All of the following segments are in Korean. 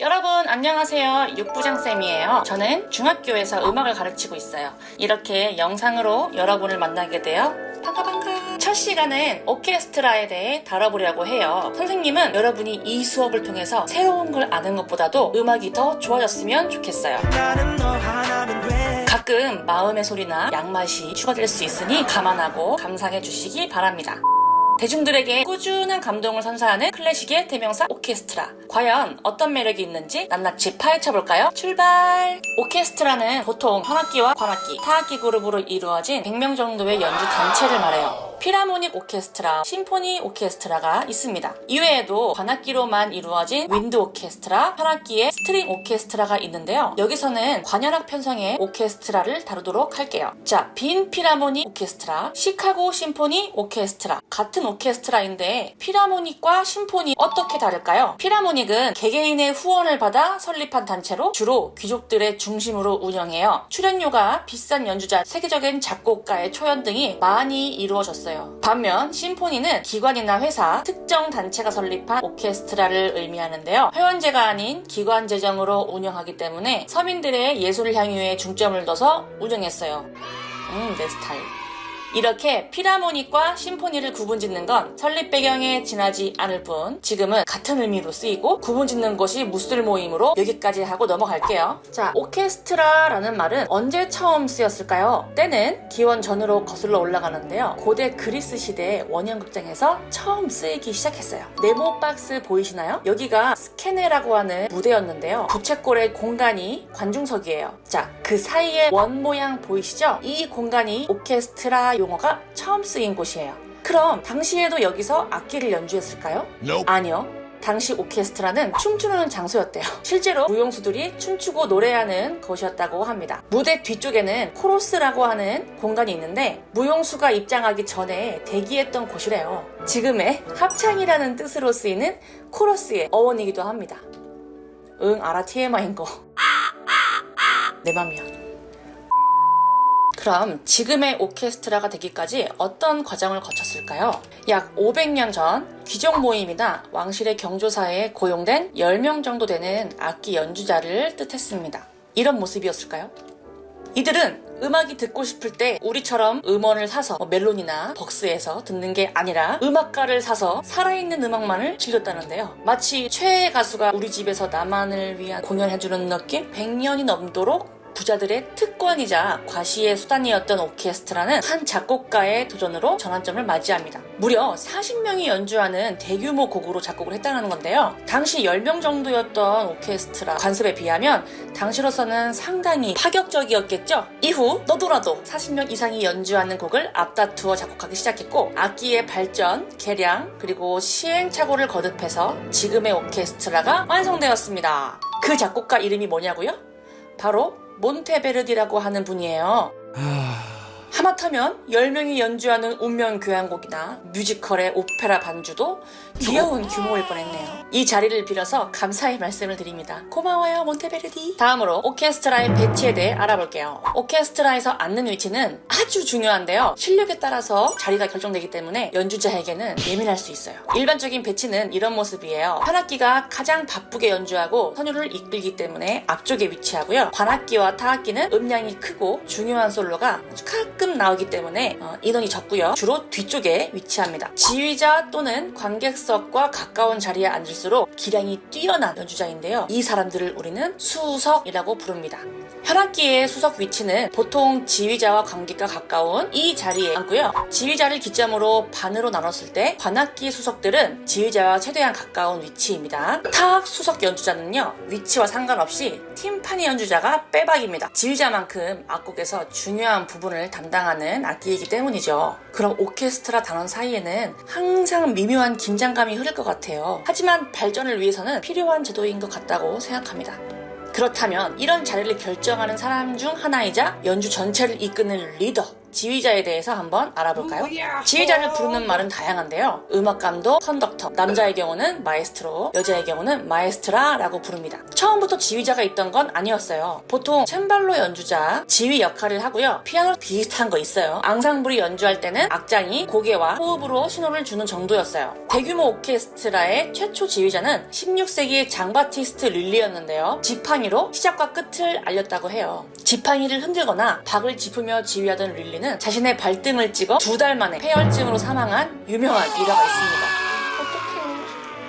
여러분 안녕하세요. 육부장쌤이에요. 저는 중학교에서 음악을 가르치고 있어요. 이렇게 영상으로 여러분을 만나게 되어 반가 반가 첫 시간은 오케스트라에 대해 다뤄보려고 해요. 선생님은 여러분이 이 수업을 통해서 새로운 걸 아는 것보다도 음악이 더 좋아졌으면 좋겠어요. 가끔 마음의 소리나 양맛이 추가될 수 있으니 감안하고 감상해 주시기 바랍니다. 대중들에게 꾸준한 감동을 선사하는 클래식의 대명사 오케스트라. 과연 어떤 매력이 있는지 낱낱이 파헤쳐 볼까요? 출발! 오케스트라는 보통 현악기와 관악기, 타악기 그룹으로 이루어진 100명 정도의 연주 단체를 말해요. 피라모닉 오케스트라, 심포니 오케스트라가 있습니다. 이외에도 관악기로만 이루어진 윈드 오케스트라, 현악기의 스트링 오케스트라가 있는데요. 여기서는 관현악 편성의 오케스트라를 다루도록 할게요. 자, 빈 피라모닉 오케스트라, 시카고 심포니 오케스트라. 같은 오케스트라인데 피라모닉과 심포니 어떻게 다를까요? 피라모닉은 개개인의 후원을 받아 설립한 단체로 주로 귀족들의 중심으로 운영해요. 출연료가 비싼 연주자, 세계적인 작곡가의 초연 등이 많이 이루어졌어요. 반면 심포니는 기관이나 회사, 특정 단체가 설립한 오케스트라를 의미하는데요. 회원제가 아닌 기관 재정으로 운영하기 때문에 서민들의 예술 향유에 중점을 둬서 운영했어요. 음, 내 스타일. 이렇게 피라모닉과 심포니를 구분짓는 건 설립 배경에 지나지 않을 뿐 지금은 같은 의미로 쓰이고 구분짓는 것이 무술 모임으로 여기까지 하고 넘어갈게요. 자, 오케스트라라는 말은 언제 처음 쓰였을까요? 때는 기원 전으로 거슬러 올라가는데요. 고대 그리스 시대 원형극장에서 처음 쓰이기 시작했어요. 네모 박스 보이시나요? 여기가 스케네라고 하는 무대였는데요. 부채꼴의 공간이 관중석이에요. 자, 그 사이에 원 모양 보이시죠? 이 공간이 오케스트라 용어가 처음 쓰인 곳이에요. 그럼 당시에도 여기서 악기를 연주했을까요? Nope. 아니요. 당시 오케스트라는 춤추는 장소였대요. 실제로 무용수들이 춤추고 노래하는 곳이었다고 합니다. 무대 뒤쪽에는 코러스라고 하는 공간이 있는데 무용수가 입장하기 전에 대기했던 곳이래요. 지금의 합창이라는 뜻으로 쓰이는 코러스의 어원이기도 합니다. 응, 알아 TMI인 거. 내 맘이야. 그럼 지금의 오케스트라가 되기까지 어떤 과정을 거쳤을까요? 약 500년 전 귀족 모임이나 왕실의 경조사에 고용된 10명 정도 되는 악기 연주자를 뜻했습니다. 이런 모습이었을까요? 이들은 음악이 듣고 싶을 때 우리처럼 음원을 사서 뭐 멜론이나 벅스에서 듣는 게 아니라 음악가를 사서 살아있는 음악만을 즐겼다는데요. 마치 최애 가수가 우리 집에서 나만을 위한 공연해주는 느낌? 100년이 넘도록 부자들의 특권이자 과시의 수단이었던 오케스트라는 한 작곡가의 도전으로 전환점을 맞이합니다. 무려 40명이 연주하는 대규모 곡으로 작곡을 했다는 건데요. 당시 10명 정도였던 오케스트라 관습에 비하면 당시로서는 상당히 파격적이었겠죠? 이후 너도라도 40명 이상이 연주하는 곡을 앞다투어 작곡하기 시작했고 악기의 발전, 개량, 그리고 시행착오를 거듭해서 지금의 오케스트라가 완성되었습니다. 그 작곡가 이름이 뭐냐고요? 바로 몬테베르디라고 하는 분이에요. 하마터면 10명이 연주하는 운명 교향곡이나 뮤지컬의 오페라 반주도 귀여운 규모일 뻔했네요. 이 자리를 빌어서 감사의 말씀을 드립니다. 고마워요, 몬테베르디. 다음으로 오케스트라의 배치에 대해 알아볼게요. 오케스트라에서 앉는 위치는 아주 중요한데요. 실력에 따라서 자리가 결정되기 때문에 연주자에게는 예민할 수 있어요. 일반적인 배치는 이런 모습이에요. 현악기가 가장 바쁘게 연주하고 선율을 이끌기 때문에 앞쪽에 위치하고요. 관악기와 타악기는 음량이 크고 중요한 솔로가 아주 가끔 나오기 때문에 어, 인원이 적고요. 주로 뒤쪽에 위치합니다. 지휘자 또는 관객석과 가까운 자리에 앉을수록 기량이 뛰어난 연주자인데요. 이 사람들을 우리는 수석이라고 부릅니다. 현악기의 수석 위치는 보통 지휘자와 관객과 가까운 이 자리에 앉고요. 지휘자를 기점으로 반으로 나눴을 때 관악기 수석들은 지휘자와 최대한 가까운 위치입니다. 타악 수석 연주자는요. 위치와 상관없이 팀파니 연주자가 빼박입니다. 지휘자만큼 악곡에서 중요한 부분을 담당 하는 악기이기 때문이죠. 그럼 오케스트라 단원 사이에는 항상 미묘한 긴장감이 흐를 것 같아요. 하지만 발전을 위해서는 필요한 제도인 것 같다고 생각합니다. 그렇다면 이런 자리를 결정하는 사람 중 하나이자 연주 전체를 이끄는 리더, 지휘자에 대해서 한번 알아볼까요? 지휘자를 부르는 말은 다양한데요. 음악 감독, 컨덕터, 남자의 경우는 마에스트로, 여자의 경우는 마에스트라라고 부릅니다. 처음부터 지휘자가 있던 건 아니었어요. 보통 챈발로 연주자, 지휘 역할을 하고요. 피아노 비슷한 거 있어요. 앙상블이 연주할 때는 악장이 고개와 호흡으로 신호를 주는 정도였어요. 대규모 오케스트라의 최초 지휘자는 16세기의 장바티스트 릴리였는데요. 지팡이로 시작과 끝을 알렸다고 해요. 지팡이를 흔들거나 박을 짚으며 지휘하던 릴리는 자신의 발등을 찍어 두 달 만에 폐혈증으로 사망한 유명한 일화가 있습니다.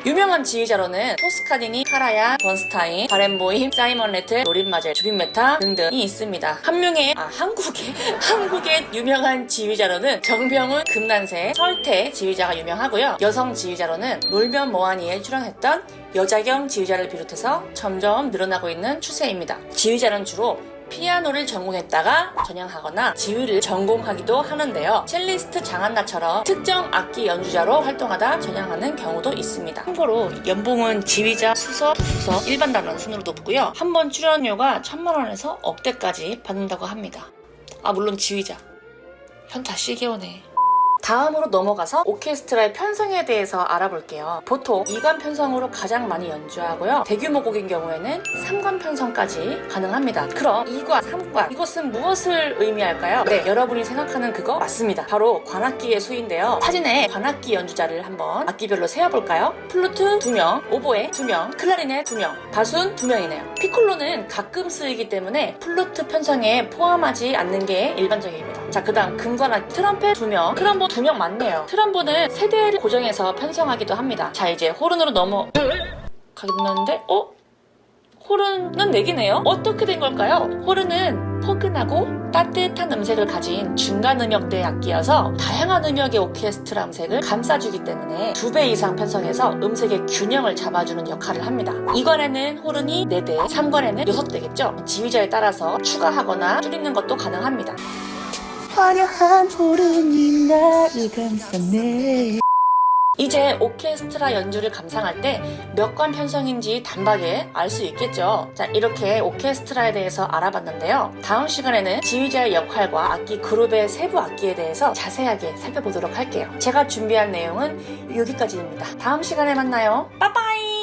유명한 지휘자로는 토스카디니, 카라야, 번스타인, 바렌보임, 사이먼 레틀, 노린마젤, 주빈메타 등등이 있습니다. 한 명의 아 한국의 한국의 유명한 지휘자로는 정병훈, 금난세, 설태 지휘자가 유명하고요. 여성 지휘자로는 놀면 뭐하니에 출연했던 여자경 지휘자를 비롯해서 점점 늘어나고 있는 추세입니다. 지휘자는 주로 피아노를 전공했다가 전향하거나 지휘를 전공하기도 하는데요. 첼리스트 장한나처럼 특정 악기 연주자로 활동하다 전향하는 경우도 있습니다. 참고로 연봉은 지휘자, 수석, 부수석 일반 단원 순으로 높고요. 한 번 출연료가 천만 원에서 억대까지 받는다고 합니다. 아 물론 지휘자. 현타 시게 오네. 다음으로 넘어가서 오케스트라의 편성에 대해서 알아볼게요. 보통 2관 편성으로 가장 많이 연주하고요. 대규모 곡인 경우에는 3관 편성까지 가능합니다. 그럼 2관, 3관 이것은 무엇을 의미할까요? 네, 여러분이 생각하는 그거 맞습니다. 바로 관악기의 수인데요. 사진에 관악기 연주자를 한번 악기별로 세어볼까요? 플루트 2명, 오보에 2명, 클라리넷 2명, 바순 2명이네요. 피콜로는 가끔 쓰이기 때문에 플루트 편성에 포함하지 않는 게 일반적입니다. 자, 그 다음 금관악기 트럼펫 2명, 트럼본 2명 맞네요. 트럼본은 세대를 고정해서 편성하기도 합니다. 자, 이제 호른으로 넘어... 가게 됐는데, 어? 호른은 4개네요? 어떻게 된 걸까요? 호른은 포근하고 따뜻한 음색을 가진 중간 음역대 악기여서 다양한 음역의 오케스트라 음색을 감싸주기 때문에 두 배 이상 편성해서 음색의 균형을 잡아주는 역할을 합니다. 2관에는 호른이 4대, 3관에는 6대겠죠? 지휘자에 따라서 추가하거나 줄이는 것도 가능합니다. 화려한 푸른이 나를 감싸네 이제 오케스트라 연주를 감상할 때 몇 관 편성인지 단박에 알 수 있겠죠. 자, 이렇게 오케스트라에 대해서 알아봤는데요. 다음 시간에는 지휘자의 역할과 악기 그룹의 세부 악기에 대해서 자세하게 살펴보도록 할게요. 제가 준비한 내용은 여기까지입니다. 다음 시간에 만나요. 빠빠이!